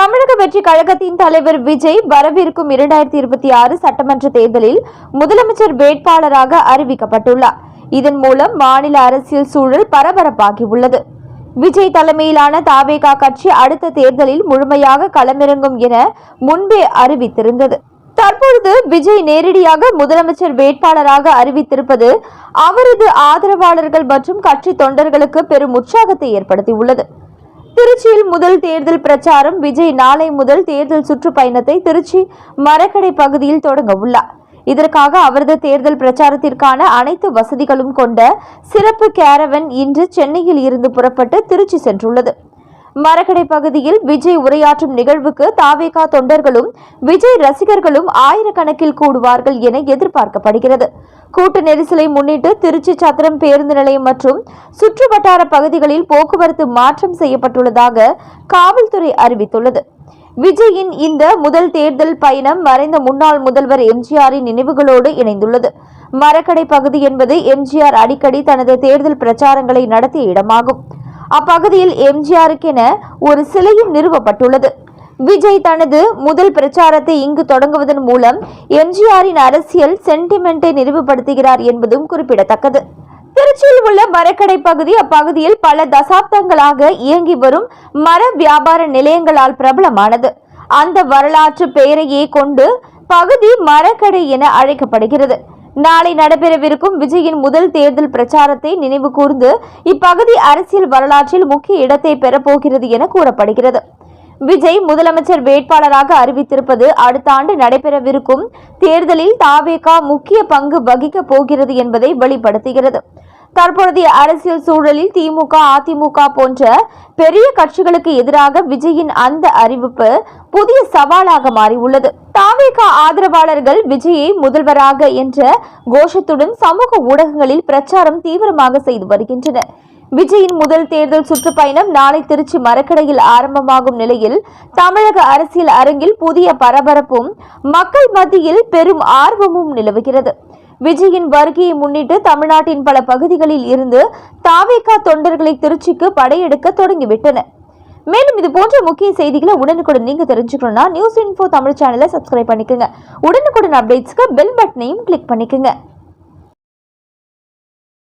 தமிழக வெற்றி கழகத்தின் தலைவர் விஜய் வரவிருக்கும் இரண்டாயிரத்தி இருபத்தி ஆறு சட்டமன்ற தேர்தலில் முதலமைச்சர் வேட்பாளராக அறிவிக்கப்பட்டுள்ளார். இதன் மூலம் மாநில அரசியல் சூழல் பரபரப்பாகியுள்ளது. விஜய் தலைமையிலான தாவேகா கட்சி அடுத்த தேர்தலில் முழுமையாக களமிறங்கும் என முன்பே அறிவித்திருந்தது. தற்பொழுது விஜய் நேரடியாக முதலமைச்சர் வேட்பாளராக அறிவித்திருப்பது அவரது ஆதரவாளர்கள் மற்றும் கட்சி தொண்டர்களுக்கு பெரும் உற்சாகத்தை ஏற்படுத்தியுள்ளது. திருச்சியில் முதல் தேர்தல் பிரச்சாரம் விஜய் நாளை முதல் தேர்தல் சுற்றுப்பயணத்தை திருச்சி மரக்கடை பகுதியில் தொடங்க உள்ளார். இதற்காக அவரது தேர்தல் பிரச்சாரத்திற்கான அனைத்து வசதிகளும் கொண்ட சிறப்பு கேரவன் இன்று சென்னையில் இருந்து புறப்பட்டு திருச்சி சென்றுள்ளது. மரக்கடை பகுதியில் விஜய் உரையாற்றும் நிகழ்வுக்கு தாவேகா தொண்டர்களும் விஜய் ரசிகர்களும் ஆயிரக்கணக்கில் கூடுவார்கள் என எதிர்பார்க்கப்படுகிறது. கூட்ட நெரிசலை முன்னிட்டு திருச்சி சத்திரம் பேருந்து நிலையம் மற்றும் சுற்றுவட்டார பகுதிகளில் போக்குவரத்து மாற்றம் செய்யப்பட்டுள்ளதாக காவல்துறை அறிவித்துள்ளது. விஜயின் இந்த முதல் தேர்தல் பயணம் மறைந்த முன்னாள் முதல்வர் எம்ஜிஆரின் நினைவுகளோடு இணைந்துள்ளது. மரக்கடை பகுதி என்பது எம்ஜிஆர் அடிக்கடி தனது தேர்தல் பிரச்சாரங்களை நடத்திய இடமாகும். அப்பகுதியில் எம்ஜிஆருக்கென ஒரு சிலையும் நிறுவப்பட்டுள்ளது. விஜய் தனது முதல் பிரச்சாரத்தை இங்கு தொடங்குவதன் மூலம் எம்ஜிஆரின் அரசியல் சென்டிமெண்டை நிறுவுபடுத்துகிறார் என்பதும் குறிப்பிடத்தக்கது. திருச்சியில் உள்ள மரக்கடை பகுதி அப்பகுதியில் பல தசாப்தங்களாக இயங்கி வரும் மர வியாபார நிலையங்களால் பிரபலமானது. அந்த வரலாற்று பெயரையே கொண்டு பகுதி மரக்கடை என அழைக்கப்படுகிறது. நாளை நடைபெறவிருக்கும் விஜயின் முதல் தேர்தல் பிரச்சாரத்தை நினைவு கூர்ந்து இப்பகுதி அரசியல் வரலாற்றில் முக்கிய இடத்தை பெறப்போகிறது என கூறப்படுகிறது. விஜய் முதலமைச்சர் வேட்பாளராக அறிவித்திருப்பது அடுத்த ஆண்டு நடைபெறவிருக்கும் தேர்தலில் தாவேகா முக்கிய பங்கு வகிக்கப் போகிறது என்பதை வெளிப்படுத்துகிறது. தற்பொழுதைய அரசியல் சூழலில் திமுக அதிமுக போன்ற பெரிய கட்சிகளுக்கு எதிராக விஜயின் அந்த அறிவிப்பு புதிய சவாலாக மாறியுள்ளது. தாவேகா ஆதரவாளர்கள் விஜயை முதல்வராக என்ற கோஷத்துடன் சமூக ஊடகங்களில் பிரச்சாரம் தீவிரமாக செய்து வருகின்றனர் விஜயின் முதல் தேர்தல் சுற்றுப்பயணம் நாளை திருச்சி மரக்கடையில் ஆரம்பமாகும் நிலையில் தமிழக அரசியல் அரங்கில் புதிய பரபரப்பும் மக்கள் மத்தியில் பெரும் ஆர்வமும் நிலவுகிறது. விஜயின் வருகையை முன்னிட்டு தமிழ்நாட்டின் பல பகுதிகளில் இருந்து தாவேகா தொண்டர்களை திருச்சிக்கு படையெடுக்க தொடங்கிவிட்டனர் மேலும் இது போன்ற முக்கிய செய்திகளை உடனுக்குடன் நீங்க தெரிஞ்சுக்கணும்னா நியூஸ் இன்ஃபோ தமிழ் சேனலை சப்ஸ்கிரைப் பண்ணிக்கோங்க. உடனுக்குடன் அப்டேட்ஸ்க்கு பெல் பட்டனையும் கிளிக் பண்ணிக்கோங்க.